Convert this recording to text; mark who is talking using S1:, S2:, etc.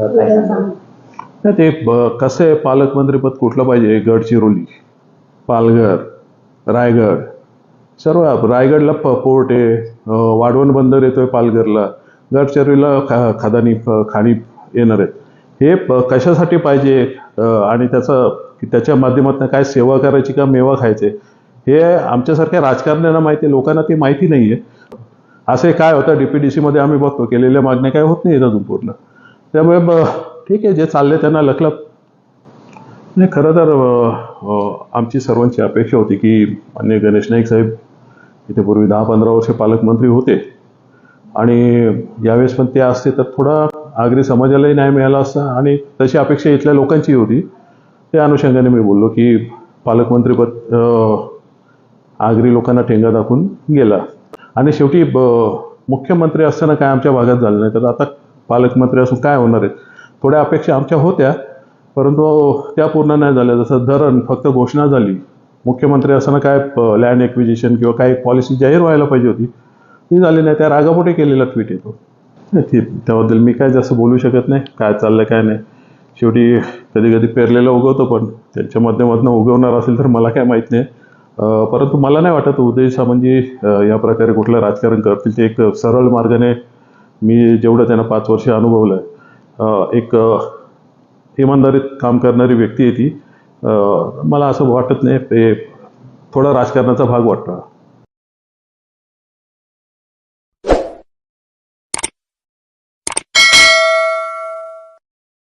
S1: काय
S2: नाही ते कसं आहे पालकमंत्रीपद कुठलं पाहिजे? गडचिरोली पालघर रायगड सर्व रायगडला पोर्ट आहे. वाढवण बंदर येतोय पालघरला. गडचिरोलीला खा खादानी खाणी येणार आहेत. हे कशासाठी पाहिजे? आणि त्याचं त्याच्या माध्यमातून काय सेवा करायची का मेवा खायचे? हे आमच्यासारख्या राजकारण्यांना माहिती आहे. लोकांना ते माहिती नाही आहे असे काय होतं डी पी डी सीमध्ये आम्ही बघतो. केलेल्या मागण्या काय होत नाही अजून पूर्ण. त्यामुळे ब- ठीक आहे जे चालले त्यांना लकलप नाही खरं तर आमची सर्वांची अपेक्षा होती की मान्य गणेश नाईक साहेब इथे पूर्वी दहा पंधरा वर्ष पालकमंत्री होते. आणि यावेळेस पण ते असते तर थोडा आगरी समाजालाही न्याय मिळाला असता आणि तशी अपेक्षा इथल्या लोकांची होती. त्या अनुषंगाने मी बोललो की पालकमंत्रीपद अ, आगरी लोकांना ठेंगा दाखवून गेला. आणि शेवटी ब- मुख्यमंत्री असताना काय आमच्या भागात झालं नाही तर आता पालकमंत्री असून काय होणार आहे थोड्या अपेक्षा आमच्या होत्या परंतु त्या पूर्ण नाही झाल्या. जसं धरण फक्त घोषणा झाली मुख्यमंत्री असताना काय लँड एक्विजिशन किंवा काही पॉलिसी जाहीर व्हायला पाहिजे होती ती झाली नाही. त्या रागापोटे केलेला ट्विट येतो. नाही, त्याबद्दल मी काय जास्त बोलू शकत नाही काय चाललं काय नाही. शेवटी कधी कधी पेरलेलं उगवतो पण त्यांच्या माध्यमातून उगवणार असेल तर मला काय माहीत नाही. परंतु मला नाही वाटत उदय सामंतजी या प्रकारे कुठलं राजकारण करतील. ते एक सरळ मार्गाने मी जेवढं त्यांना पाच वर्ष अनुभवलं आहे एक इमानदारीत काम करणारी व्यक्ती आहे ती. मला असं वाटत नाही ते थोडा राजकारणाचा भाग वाटतो.